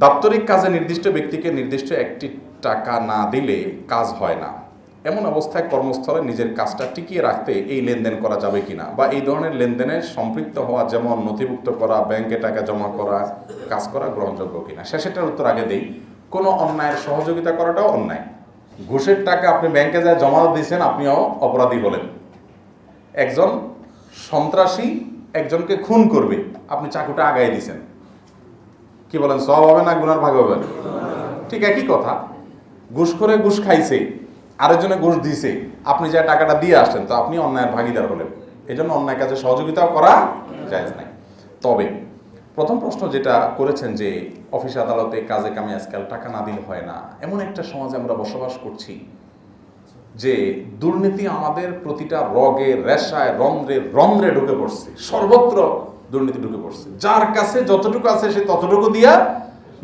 দাপ্তরিক কাজে নির্দিষ্ট ব্যক্তিকে নির্দিষ্ট একটি টাকা না দিলে কাজ হয় না। এমন অবস্থায় কর্মস্থলে নিজের কাজটা টিকিয়ে রাখতে এই লেনদেন করা যাবে কিনা বা এই ধরনের লেনদেনে সম্পৃক্ত হওয়া যেমন নথিভুক্ত করা, ব্যাংকে টাকা জমা করা, কাজ করা গ্রহণযোগ্য কিনা? শেষেরটার উত্তর আগে দেই। কোনো অন্যায়ের সহযোগিতা করাটাও অন্যায়। ঘুষের টাকা আপনি ব্যাংকে যায় জমা দিয়েছেন আপনিও অপরাধী হলেন। একজন সন্ত্রাসী একজনকে খুন করবে, আপনি চাকুটা আগায় দিয়েছেন কি বলেন, সব হবে না, গুনার ভাগ হবে ঠিক একই কথা। ঘুষ করে ঘুষ খাইছে, আরেকজনে ঘুষ দিছে, আপনি যা টাকাটা দিয়ে আসছেন, তো আপনি অন্যায়ের ভাগিদার হলেন। এই জন্য অন্যায় কাজে সহযোগিতাও করা যায় নাই। তবে, প্রথম প্রশ্ন যেটা করেছেন যে, অফিস আদালতে কাজে কামে আজকাল টাকা না দিলে হয় না, এমন একটা সমাজে আমরা বসবাস করছি যে, দুর্নীতি আমাদের প্রতিটা রগে, রেশায়, রন্ধ্রে রন্ধ্রে ঢুকে পড়ছে। সর্বত্র দুর্নীতি ঢুকে পড়ছে। যার কাছে যতটুকু আছে সে ততটুকু দিয়া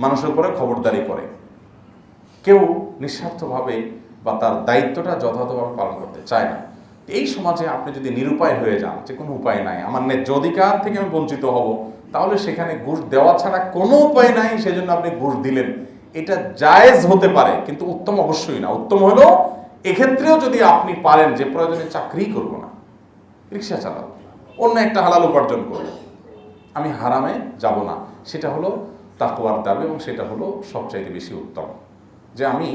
মানুষের উপরে খবরদারি করে। কেউ নিঃস্বার্থভাবে বা তার দায়িত্বটা যথাযথভাবে পালন করতে চায় না। এই সমাজে আপনি যদি নিরুপায় হয়ে যান, যে কোনো উপায় নাই, আমার ন্যায্য অধিকার থেকে আমি বঞ্চিত হব, তাহলে সেখানে ঘুষ দেওয়া ছাড়া কোনো উপায় নাই, সেজন্য আপনি ঘুষ দিলেন। এটা জায়েজ হতে পারে, কিন্তু উত্তম অবশ্যই না। উত্তম হলো, এক্ষেত্রেও যদি আপনি পারেন যে প্রয়োজনে চাকরি করব না, রিক্সা চালাবো অন্য একটা হালাল উপার্জন করব। আমি হারামে যাব না। সেটা হলো তাকওয়ার দাবি এবং সেটা হলো সবচাইতে বেশি উত্তম। যে আমি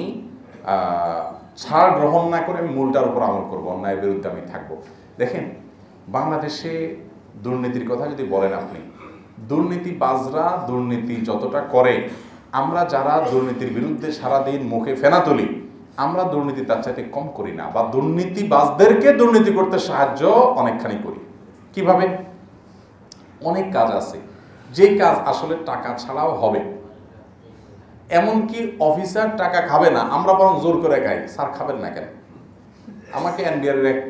ছাড় গ্রহণ না করে আমি মূলটার উপর আমল করব, অন্যায়ের বিরুদ্ধে আমি থাকব। দেখেন, বাংলাদেশে দুর্নীতির কথা যদি বলেন আপনি দুর্নীতি বাজরা দুর্নীতি যতটা করে, আমরা যারা দুর্নীতির বিরুদ্ধে সারাদিন মুখে ফেনা তুলি, আমরা দুর্নীতি তার চাইতে কম করি না, বা দুর্নীতিবাজদেরকে দুর্নীতি করতে সাহায্য অনেকখানি করি। কীভাবে? অনেক কাজ আছে। যে কাজ আসলে টাকা ছাড়াও হবে। এমনকি অফিসার টাকা খাবে না, আমরা বরং জোর করে খাই, স্যার খাবেন না কেন? আমাকে এনডিআরের এক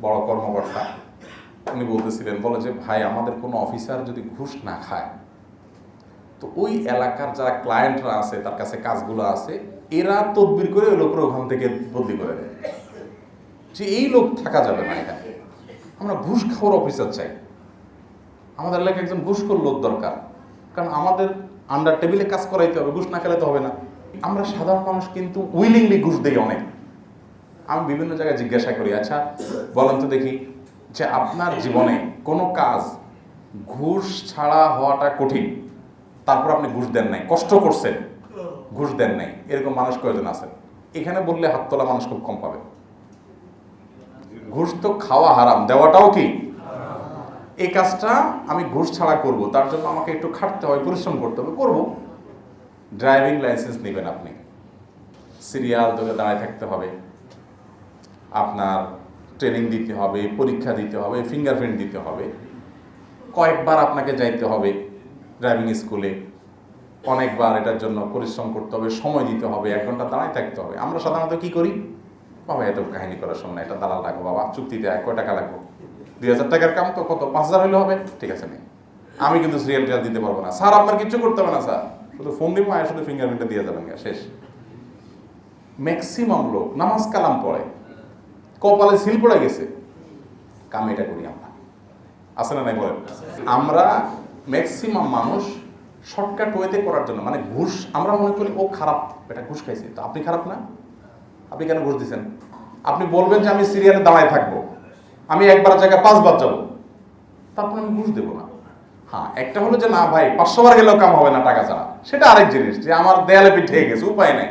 বড় কর্মকর্তা, উনি বলতেছিলেন বলে যে, ভাই, আমাদের কোনো অফিসার যদি ঘুষ না খায়, তো ওই এলাকার যারা ক্লায়েন্টরা আছে, তার কাছে কাজগুলো আছে, এরা তদবির করে ওই লোকের ওখান থেকে বদলি করে দেয়। যে এই লোক থাকা যাবে না এখানে। আমরা ঘুষ খাওয়ার অফিসার চাই। আমাদের এলাকায় একজন ঘুষখোর লোক দরকার। কারণ আমাদের আন্ডার টেবিলে কাজ করাইতে হবে, ঘুষ না খেলে তো হবে না। আমরা সাধারণ মানুষ কিন্তু উইলিংলি ঘুষ দেই অনেক। আমি বিভিন্ন জায়গায় জিজ্ঞাসা করি আচ্ছা বলেন তো দেখি যে আপনার জীবনে কোনো কাজ ঘুষ ছাড়া হওয়াটা কঠিন, তারপর আপনি ঘুষ দেন নাই, কষ্ট করছেন, ঘুষ দেন নাই, এরকম মানুষ কয়জন আছেন? এখানে বললে হাত তোলা মানুষ খুব কম পাবে। ঘুষ তো খাওয়া হারাম, দেওয়াটাও কি এই কাজটা আমি ঘুষ ছাড়া করব, তার জন্য আমাকে একটু খাটতে হবে পরিশ্রম করতে হবে, করব। ড্রাইভিং লাইসেন্স নেবেন আপনি। সিরিয়াল ধরে দাঁড়ায় থাকতে হবে। আপনার ট্রেনিং দিতে হবে, পরীক্ষা দিতে হবে ফিঙ্গারপ্রিন্ট দিতে হবে। কয়েকবার আপনাকে যাইতে হবে ড্রাইভিং স্কুলে অনেকবার এটার জন্য পরিশ্রম করতে হবে, সময় দিতে হবে, এক ঘণ্টা দাঁড়ায় থাকতে হবে। আমরা সাধারণত কি করি? বাবা, এত কাহিনী করার সময় এটা দালাল রাখব বাবা চুক্তিতে কয় টাকা লাগবো? দুই হাজার টাকার কাম তো কত? পাঁচ হাজার হলে হবে? ঠিক আছে, নেই। আমি কিন্তু সিরিয়াল টিরিয়াল দিতে পারব না। স্যার, আপনার কিছু করতে হবে না, স্যার। শুধু ফোন দিব আর শুধু ফিঙ্গারপ্রিন্টটা দিয়ে যাবেন শেষ। ম্যাক্সিমাম লোক, নামাজ কালাম পড়ে। কপালে সিল পড়ে গেছে। কাম এটা করি আমরা। আছে না নাই, বলেন? আমরা ম্যাক্সিমাম মানুষ শর্টকাট ওয়েতে করার জন্য মানে ঘুষ, আমরা মনে করি ও খারাপ, এটা ঘুষ খাইছে। তো আপনি খারাপ না? আপনি কেন ঘুষ দিচ্ছেন আপনি বলবেন যে আমি সিরিয়ালে দাঁড়ায় থাকব। আমি একবার জায়গায় পাঁচবার যাব। তারপর আমি ঘুষ দেবো না। হ্যাঁ একটা হলো যে না ভাই, পাঁচশো বার গেলেও কাম হবে না টাকা ছাড়া। সেটা আরেক জিনিস যে আমার দেয়ালে পিঠে গেছে, উপায় নাই।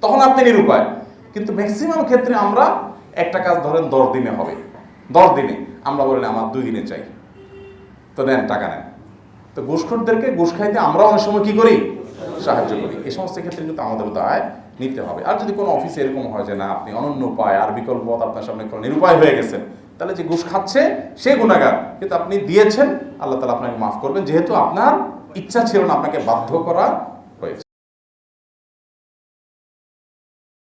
তখন আপনি নিরুপায়। কিন্তু ম্যাক্সিমাম ক্ষেত্রে আমরা একটা কাজ ধরেন দশ দিনে হবে। দশ দিনে আমরা বলি আমার দুই দিনে চাই। তো নেন, টাকা নেন। তো ঘুষখোরদেরকে ঘুষ খাইতে আমরা অনেক সময় কী করি? সাহায্য করি। এই সমস্ত ক্ষেত্রে কিন্তু আমাদের দায় নিতে হবে। আর যদি কোনো অফিসে এরকম হয় যে, না, আপনি অনন্য উপায়, আর বিকল্প পথ আপনার সামনে কোনো নিরুপায় হয়ে গেছেন তাহলে যে ঘুষ খাচ্ছে, সে গুণাগার কিন্তু আপনি দিয়েছেন, আল্লাহ তালা আপনাকে মাফ করবেন। যেহেতু আপনার ইচ্ছা ছিল না আপনাকে বাধ্য করা